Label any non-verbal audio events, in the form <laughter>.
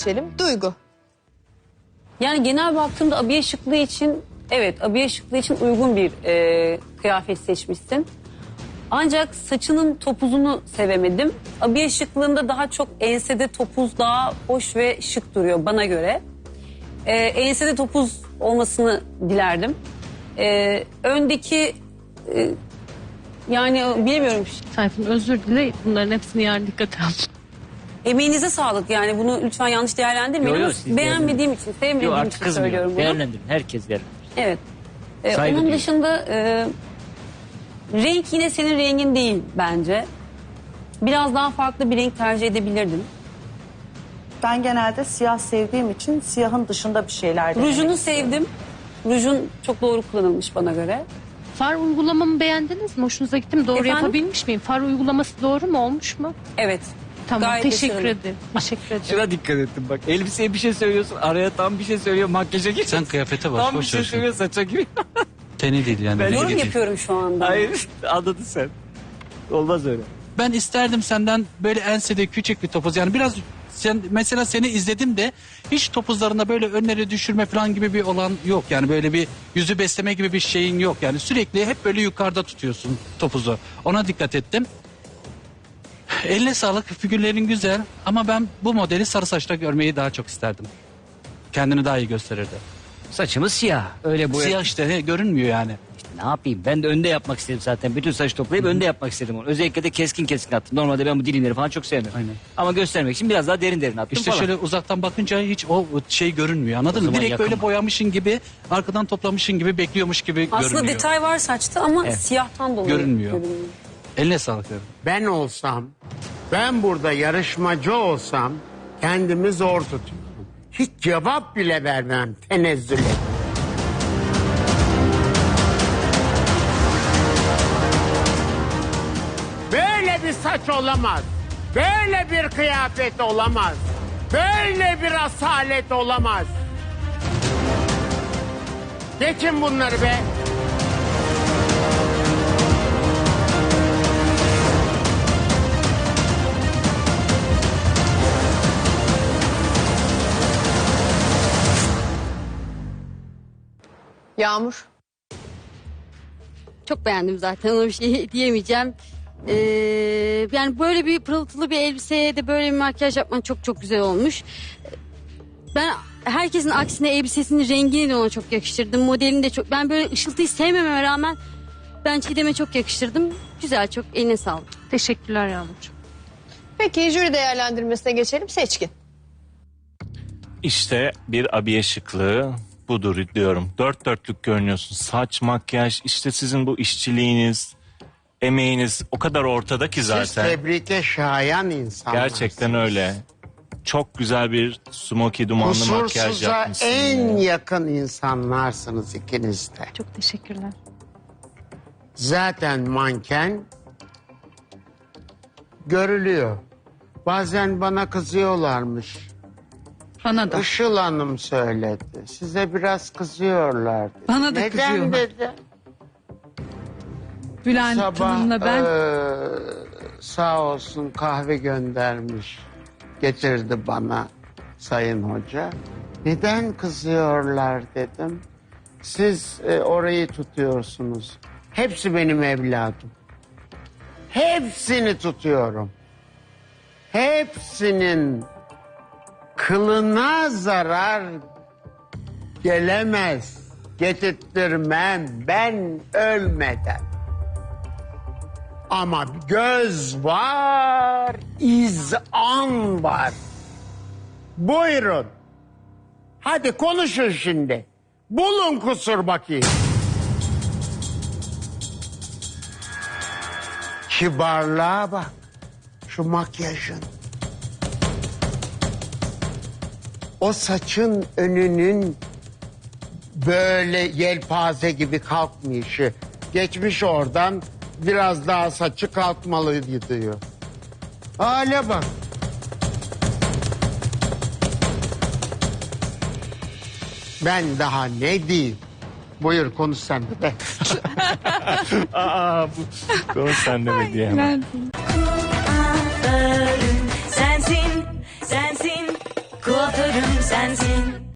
geçelim. Duygu. Yani genel baktığımda abiye şıklığı için evet abiye şıklığı için uygun bir e, kıyafet seçmişsin. Ancak saçının topuzunu sevemedim. Abiye şıklığında daha çok ensede topuz daha hoş ve şık duruyor bana göre. E, ensede topuz olmasını dilerdim. E, öndeki e, yani bilmiyorum Tayfun özür dile bunların hepsini yarın dikkate al. Emeğinize sağlık yani bunu lütfen yanlış değerlendirmeyin Yo, yo, ama siz beğenmediğim için sevmediğim Yok artık için kızmıyor. söylüyorum bunu. Değerlendirin. Herkes değerlendirin. Evet. Ee, Saygı onun duyuyorum. dışında e, renk yine senin rengin değil bence. Biraz daha farklı bir renk tercih edebilirdin. Ben genelde siyah sevdiğim için siyahın dışında bir şeyler denemek Rujunu istiyorum. sevdim. Rujun çok doğru kullanılmış bana göre. Far uygulamamı beğendiniz mi? Hoşunuza gitti mi? Doğru Efendim? yapabilmiş miyim? Far uygulaması doğru mu? Olmuş mu? Evet. Tamam Gayet teşekkür başarılı. ederim. Teşekkür ederim. Şuna dikkat ettim bak. Elbiseye bir şey söylüyorsun. Araya tam bir şey söylüyor. Makyaja gir. Sen kıyafete bak. Tam bir boş şey ver şunu. söylüyor saça gibi. <laughs> Teni değil yani. Ben- Yorum değil. yapıyorum şu anda. Hayır anladın sen. Olmaz öyle. Ben isterdim senden böyle ensede küçük bir topuz. Yani biraz sen mesela seni izledim de hiç topuzlarında böyle önlere düşürme falan gibi bir olan yok. Yani böyle bir yüzü besleme gibi bir şeyin yok. Yani sürekli hep böyle yukarıda tutuyorsun topuzu. Ona dikkat ettim. Eline sağlık figürlerin güzel ama ben bu modeli sarı saçta görmeyi daha çok isterdim. Kendini daha iyi gösterirdi. Saçımız siyah. Öyle bu. Siyah işte he, görünmüyor yani. Ne yapayım? Ben de önde yapmak istedim zaten. Bütün saç toplayıp önde yapmak istedim onu. Özellikle de keskin keskin attım. Normalde ben bu dilimleri falan çok sevmem. Aynen. Ama göstermek için biraz daha derin derin attım İşte falan. şöyle uzaktan bakınca hiç o şey görünmüyor anladın mı? zaman Direkt yakın böyle boyamışın gibi arkadan toplamışın gibi bekliyormuş gibi Aslında görünüyor. detay var saçta ama Evet. siyahtan dolayı Görünmüyor. Eline sağlık. Ben olsam, ben burada yarışmacı olsam kendimi zor tutuyorum. Hiç cevap bile vermem tenezzüle. Böyle bir saç olamaz. Böyle bir kıyafet olamaz. Böyle bir asalet olamaz. Geçin bunları be. Yağmur. Çok beğendim zaten ona bir şey <laughs> diyemeyeceğim. Ee, yani böyle bir pırıltılı bir elbiseye de böyle bir makyaj yapman çok çok güzel olmuş. Ben herkesin aksine elbisesinin rengini de ona çok yakıştırdım. Modelini de çok. Ben böyle ışıltıyı sevmememe rağmen ben Çiğdem'e çok yakıştırdım. Güzel çok eline sağlık. Teşekkürler Yağmurcuğum. Peki jüri değerlendirmesine geçelim. Seçkin. İşte bir abiye şıklığı budur diyorum. Dört dörtlük görünüyorsun. Saç, makyaj, işte sizin bu işçiliğiniz, emeğiniz o kadar ortada ki Siz zaten. tebrike şayan insanlar. Gerçekten öyle. Çok güzel bir smoky dumanlı makyaj Kusursuza yapmışsın. en ya. yakın insanlarsınız ikiniz de. Çok teşekkürler. Zaten manken görülüyor. Bazen bana kızıyorlarmış. Bana da. Işıl Hanım söyledi. Size biraz kızıyorlar dedi. Bana da Neden kızıyorlar. dedi. Bülent Sabah Hanım'la ben eee, sağ olsun kahve göndermiş. Getirdi bana sayın hoca. Neden kızıyorlar dedim. Siz e, orayı tutuyorsunuz. Hepsi benim evladım. Hepsini tutuyorum. Hepsinin kılına zarar gelemez. Getirttirmem ben ölmeden. Ama göz var, izan var. Buyurun. Hadi konuşun şimdi. Bulun kusur bakayım. Kibarlığa bak. Şu makyajın. O saçın önünün böyle yelpaze gibi kalkmayışı. Geçmiş oradan biraz daha saçı kalkmalıydı diyor. Hale bak. Ben daha ne diyeyim? Buyur konuş sen de. be. <laughs> Aa bu konu sende mi diye. hemen. Sensin